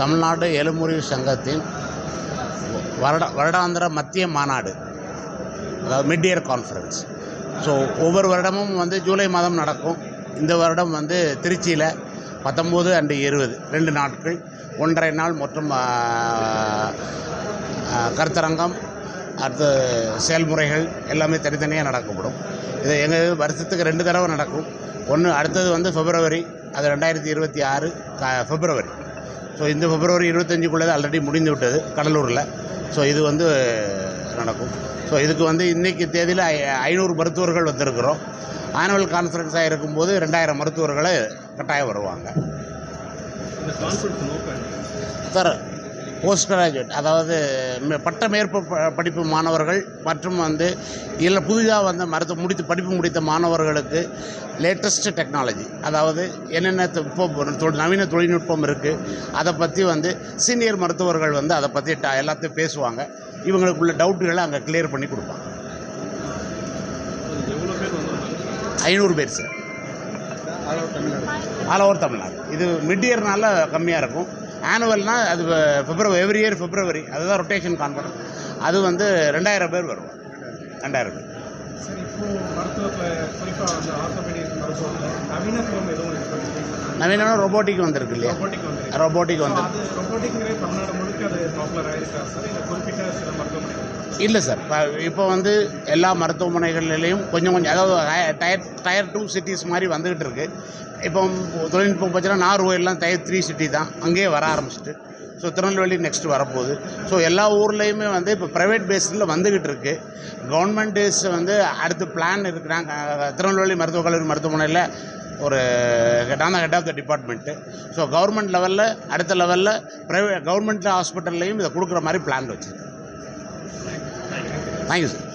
தமிழ்நாடு எலுமுறிவு சங்கத்தின் வருட வருடாந்திர மத்திய மாநாடு அதாவது மிட் இயர் கான்ஃபரன்ஸ் ஸோ ஒவ்வொரு வருடமும் வந்து ஜூலை மாதம் நடக்கும். இந்த வருடம் வந்து திருச்சியில் பத்தொம்போது அண்டு இருபது ரெண்டு நாட்கள். ஒன்றரை நாள் மற்றும் கருத்தரங்கம் அடுத்து செயல்முறைகள் எல்லாமே தனித்தனியாக நடக்கப்படும். இது எங்கள் வருஷத்துக்கு ரெண்டு தடவை நடக்கும். ஒன்று அடுத்தது வந்து பிப்ரவரி அது ரெண்டாயிரத்தி இருபத்தி ஆறு க பிப்ரவரி. ஸோ இந்த பிப்ரவரி இருபத்தஞ்சுக்குள்ளது ஆல்ரெடி முடிந்து விட்டது கடலூரில். ஸோ இது வந்து நடக்கும். ஸோ இதுக்கு வந்து இன்றைக்கி தேதியில் ஐநூறு மருத்துவர்கள் வந்திருக்கிறோம். ஆனுவல் கான்ஃபரன்ஸாக இருக்கும்போது ரெண்டாயிரம் மருத்துவர்களை கட்டாயம் வருவாங்க? சார் போஸ்ட் கிராஜுவேட் அதாவது பட்ட மேற்ப ப- படிப்பு மாணவர்கள் மற்றும் வந்து இல்லை புதிதாக வந்த மருத்துவ முடித்து படிப்பு முடித்த மாணவர்களுக்கு லேட்டஸ்ட் டெக்னாலஜி அதாவது என்னென்ன இப்போ நவீன தொழில்நுட்பம் இருக்குது அதை பற்றி வந்து சீனியர் மருத்துவர்கள் வந்து அதை பற்றி ட எல்லாத்தையும் பேசுவாங்க. இவங்களுக்குள்ள டவுட்டுகளை அங்கே கிளியர் பண்ணி கொடுப்பாங்க. ஐநூறு பேர் சார். All over Tamil Nadu. இது மிட் இயர்னால கம்மியாக இருக்கும். ஆனுவல்னா அது பிப்ரவரி எவ்ரி இயர் பிப்ரவரி அதுதான் ரொட்டேஷன் கான்ஃபரன்ஸ் அது வந்து ரெண்டாயிரம் பேர் வரும் ரெண்டாயிரம் பேர். சார் இப்போ மருத்துவத்தில் குறிப்பாக வந்து ஆர்த்தோபெடிக் மருத்துவத்தில் நவீனத்துவம் எதுவும் இருக்கு? நவீன ரோபோட்டிக் வந்திருக்கு இல்லையா? ரொபோட்டிக் வந்து அது பாப்புலர் சார். இல்லை குறிப்பிட்ட சில மருத்துவமனைகள். இல்லை சார். இப்போ வந்து எல்லா மருத்துவமனைகள்லையும் கொஞ்சம் கொஞ்சம் அதாவது டயர் டயர் டூ சிட்டிஸ் மாதிரி வந்துக்கிட்டு இருக்கு. இப்போ தொழில்நுட்பம் பார்த்தீங்கன்னா நார்வேலாம் டயர் த்ரீ சிட்டி தான். அங்கேயே வர ஆரம்பிச்சிட்டு. ஸோ திருநெல்வேலி நெக்ஸ்ட் வரப்போகுது. ஸோ எல்லா ஊர்லேயுமே வந்து இப்போ ப்ரைவேட் பேஸில் வந்துக்கிட்டு இருக்கு. கவர்மெண்ட் டேஸ் வந்து அடுத்து பிளான் இருக்கிறாங்க திருநெல்வேலி மருத்துவக் கல்லூரி மருத்துவமனையில் ஒரு நான் head of the department so government லெவலில் அடுத்த லெவலில் ப்ரைவேட் கவர்மெண்ட் ஹாஸ்பிட்டல்லையும் இதை கொடுக்குற மாதிரி பிளான் வச்சுருக்கேன் தேங்க்யூ சார்